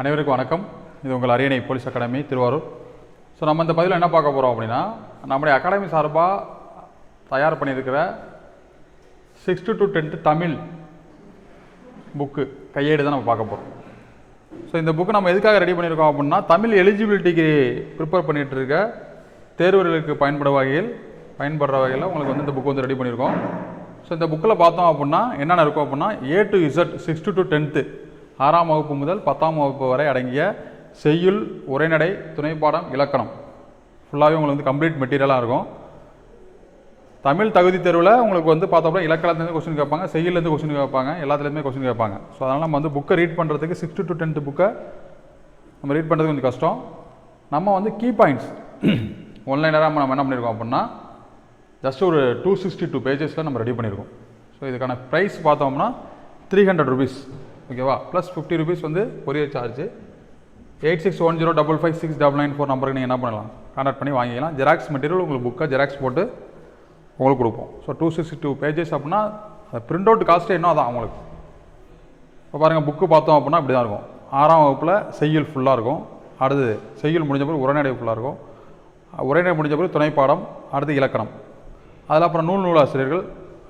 அனைவருக்கும் வணக்கம். இது உங்கள் அரியணை போலீஸ் அகாடமி திருவாரூர். ஸோ நம்ம இந்த பதிவில் என்ன பார்க்க போகிறோம் அப்படின்னா நம்முடைய அகாடமி சார்பாக தயார் பண்ணியிருக்கிற sixth to tenth Tamil book கையேடு தான் நம்ம பார்க்க போகிறோம் ஸோ இந்த புக்கு நம்ம எதுக்காக ரெடி பண்ணியிருக்கோம் அப்படின்னா தமிழ் எலிஜிபிலிட்டிக்கு ப்ரிப்பேர் பண்ணிகிட்டு இருக்க தேர்வர்களுக்கு பயன்பட வகையில் பயன்படுற வகையில் உங்களுக்கு வந்து இந்த புக்கு வந்து ரெடி பண்ணியிருக்கோம். ஸோ இந்த புக்கில் பார்த்தோம் அப்படின்னா என்னென்ன இருக்கும் அப்படின்னா A to Z sixth to tenth ஆறாம் வகுப்பு முதல் பத்தாம் வகுப்பு வரை அடங்கிய செய்யுள் உரைநடை துணைப்பாடம் இலக்கணம். ஃபுல்லாகவே உங்களுக்கு வந்து கம்ப்ளீட் மெட்டீரியலாக இருக்கும். தமிழ் தகுதி தேர்வில் உங்களுக்கு வந்து பார்த்தோம்னா இலக்கணத்துலேருந்து கொஸ்டின் கேட்பாங்க செய்யுள்லேருந்து கொஸ்டின் கேட்பாங்க எல்லாத்துலேயுமே கொஸ்டின் கேட்பாங்க. ஸோ அதனால் நம்ம வந்து புக்கை ரீட் பண்ணுறதுக்கு சிக்ஸ்த்து டு டென்த்து புக்கை நம்ம ரீட் பண்ணுறது கொஞ்சம் கஷ்டம். நம்ம வந்து கீ பாயிண்ட்ஸ் ஒன்லைனராக நம்ம என்ன பண்ணியிருக்கோம் அப்படின்னா ஜஸ்ட் ஒரு டூ சிக்ஸ்டி டூ பேஜஸில் நம்ம ரெடி பண்ணியிருக்கோம் ஸோ இதுக்கான ப்ரைஸ் பார்த்தோம்னா த்ரீ ஹண்ட்ரட் ருபீஸ் ஓகேவா? ப்ளஸ் ஃபிஃப்டி ருபீஸ் வந்து courier charge eight six one zero double five six double nine four நம்பருக்கு நீங்கள் என்ன பண்ணலாம்? கான்டாக்ட் பண்ணி வாங்கிக்கலாம். ஜெராக்ஸ் மெட்டீரியல் உங்களுக்கு புக்கை ஜெராக்ஸ் போட்டு உங்களுக்கு கொடுப்போம். So two sixty two pages அப்படின்னா அந்த பிரிண்ட் அவுட் காஸ்ட்டே என்ன அதான் உங்களுக்கு. இப்போ பாருங்கள் புக்கு பார்த்தோம் அப்படின்னா இப்படி தான் இருக்கும். ஆறாம் வகுப்பில் செய்யுள் ஃபுல்லாக இருக்கும். அடுத்து செய்யுள் முடிஞ்ச பிறகு உரைநடை ஃபுல்லாக இருக்கும். உரைநடை முடிஞ்ச பிறகு துணைப்பாடம் அடுத்து இலக்கணம். அதில் அப்புறம் நூல் நூலாசிரியர்கள்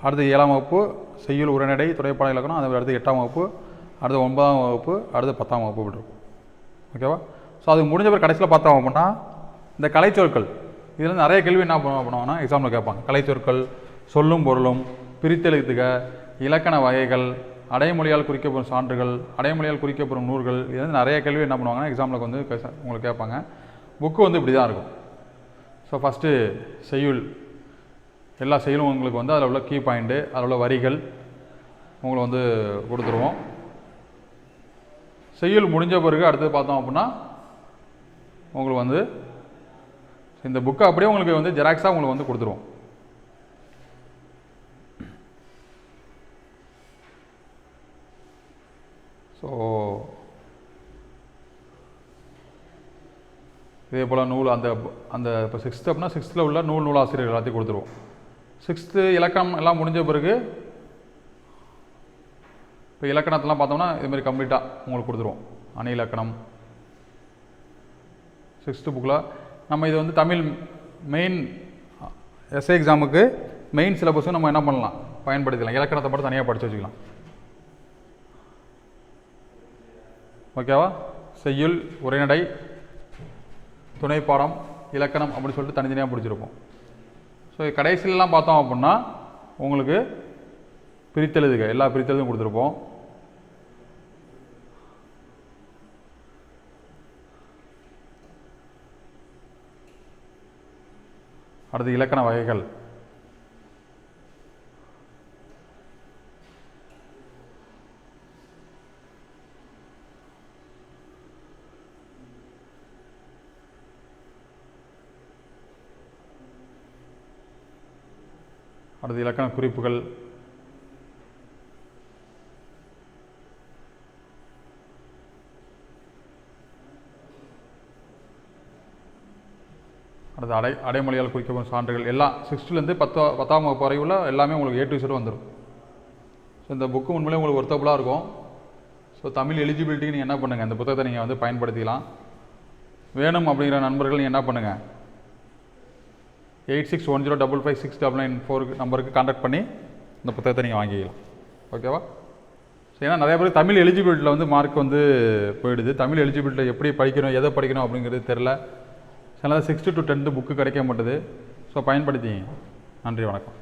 அடுத்து ஏழாம் வகுப்பு செய்யுள் உரைநடை துணைப்பாடம் இலக்கணம் அதை அடுத்து எட்டாம் வகுப்பு அடுத்து ஒன்பதாம் வகுப்பு அடுத்து பத்தாம் வகுப்பு இப்படி இருக்கும். ஓகேவா ஸோ அது முடிஞ்ச பிறகு கடைசியில் பார்த்தோம் அப்படின்னா இந்த கலைச்சொற்கள். இதில் நிறைய கேள்வி என்ன பண்ணுவோம் பண்ணுவாங்கன்னா எக்ஸாமில் கேட்பாங்க கலைச்சொற்கள் சொல்லும் பொருளும் பிரித்தெழுத்துக இலக்கண வகைகள் அடைமொழியால் குறிக்கப்படும் சான்றுகள் அடைமொழியால் குறிக்கப்படும் நூல்கள் இது வந்து நிறைய கேள்வி என்ன பண்ணுவாங்கன்னா எக்ஸாமில் வந்து உங்களுக்கு கேட்பாங்க. புக்கு வந்து இப்படி தான் இருக்கும். ஸோ ஃபஸ்ட்டு செய்யுள். எல்லா செயலும் உங்களுக்கு வந்து அதில் உள்ள கீ பாயிண்ட்டு அதில் உள்ள வரிகள் உங்களை வந்து கொடுத்துருவோம். செய்யுள் முடிஞ்ச பிறகு அடுத்து பார்த்தோம் அப்படின்னா உங்களுக்கு வந்து இந்த புக்கை அப்படியே உங்களுக்கு வந்து ஜெராக்ஸாக உங்களுக்கு வந்து கொடுத்துருவோம். ஸோ இதே போல் நூல் அந்த அந்த இப்போ சிக்ஸ்த்து அப்படின்னா சிக்ஸ்த்தில் உள்ள நூல் நூலாசிரியர் எல்லாத்தையும் கொடுத்துருவோம். சிக்ஸ்த்து இலக்கணம் எல்லாம் முடிஞ்ச பிறகு இப்போ இலக்கணத்தெல்லாம் பார்த்தோம்னா இதுமாரி கம்ப்ளீட்டாக உங்களுக்கு கொடுத்துருவோம். அணி இலக்கணம். சிக்ஸ்த்து புக்கில் நம்ம இது வந்து தமிழ் மெயின் எஸ்ஏ எக்ஸாமுக்கு மெயின் சிலபஸும் நம்ம என்ன பண்ணலாம்? பயன்படுத்திக்கலாம். இலக்கணத்தை மட்டும் தனியாக படித்து வச்சுக்கலாம். ஓகேவா செய்யுள் உரைநடை துணைப்பாடம் இலக்கணம் அப்படின்னு சொல்லிட்டு தனித்தனியாக பிடிச்சிருப்போம். ஸோ கடைசியிலலாம் பார்த்தோம் அப்படின்னா உங்களுக்கு பிரித்தெழுதுக. எல்லா பிரித்தெழுதும் கொடுத்துருப்போம். அடுத்து இலக்கண வகைகள். அடுத்து இலக்கண குறிப்புகள். அடுத்து அடை அடைமொழியால் குறிக்கப்படும் சான்றுகள் எல்லாம் சிக்ஸ்த்துலேருந்து பத்தா பத்தாம் வகுப்பு வரை உள்ள எல்லாமே உங்களுக்கு ஏ டு இசட் வந்துடும். ஸோ இந்த புக்கு உண்மையிலே உங்களுக்கு ஒர்த்தபுளாக இருக்கும். ஸோ தமிழ் எலிஜிபிலிட்டிக்கு நீங்கள் என்ன பண்ணுங்கள் இந்த புத்தகத்தை நீங்கள் வந்து பயன்படுத்திக்கலாம். வேணும் அப்படிங்கிற நண்பர்கள் நீங்கள் என்ன பண்ணுங்கள் eight six one zero double five six double nine four நம்பருக்கு கான்டாக்ட் பண்ணி இந்த புத்தகத்தை நீங்கள் வாங்கிக்கலாம். ஓகேவா ஸோ ஏன்னா நிறைய பேர் தமிழ் எலிஜிபிலிட்டியில் வந்து மார்க் வந்து போயிடுது. தமிழ் எலிஜிபிலிட்டியில் எப்படி படிக்கணும் எதை படிக்கணும் அப்படிங்கிறது தெரில சில சிக்ஸ்த்து டு டென்த்து புக்கு கிடைக்க மாட்டுது. ஸோ பயன்படுத்திங்க. நன்றி வணக்கம்.